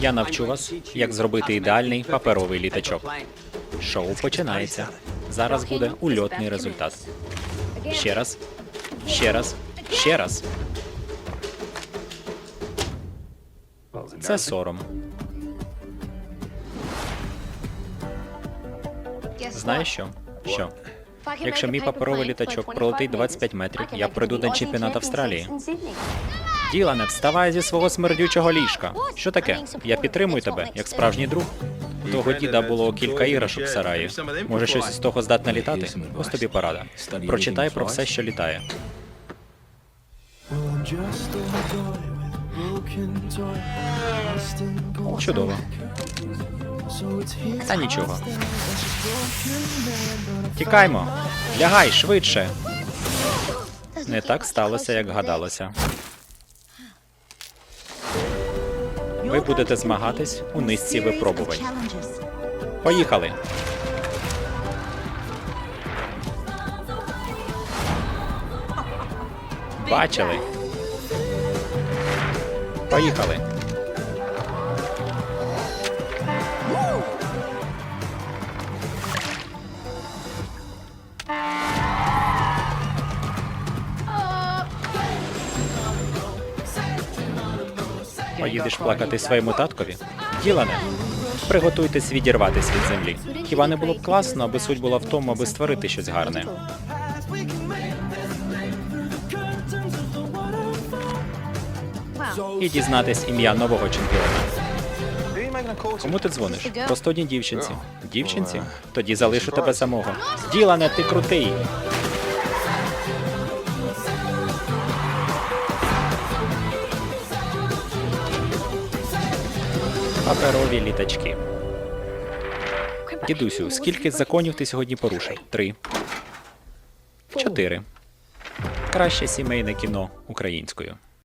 Я навчу вас, як зробити ідеальний паперовий літачок. Шоу починається. Зараз буде ульотний результат. Ще раз. Ще раз. Ще раз. Це сором. Знаєш що? Що? Якщо мій паперовий літачок пролетить 25 метрів, я пройду на чемпіонат Австралії. Ділане, вставай зі свого смердючого ліжка. Що таке? Я підтримую тебе, як справжній друг. У Твого діда було кілька іграшок в сараї. Може, щось із того здатне літати? Ось тобі порада. Прочитай про все, що літає. Чудово. Та нічого. Тікаймо. Лягай швидше. Не так сталося, як гадалося. Ви будете змагатись у низці випробувань. Поїхали. Бачили. Поїхали. Поїдеш плакати своєму таткові? Ділане, приготуйтесь відірватись від землі. Хіба не було б класно, аби суть була в тому, аби створити щось гарне? І дізнатись ім'я нового чемпіона. Кому ти дзвониш? Просто одній дівчинці. Дівчинці? Тоді залишу тебе самого. Ділане, ти крутий. Паперові літачки. Дідусю, скільки законів ти сьогодні порушив? Три. Чотири. Краще сімейне кіно українською.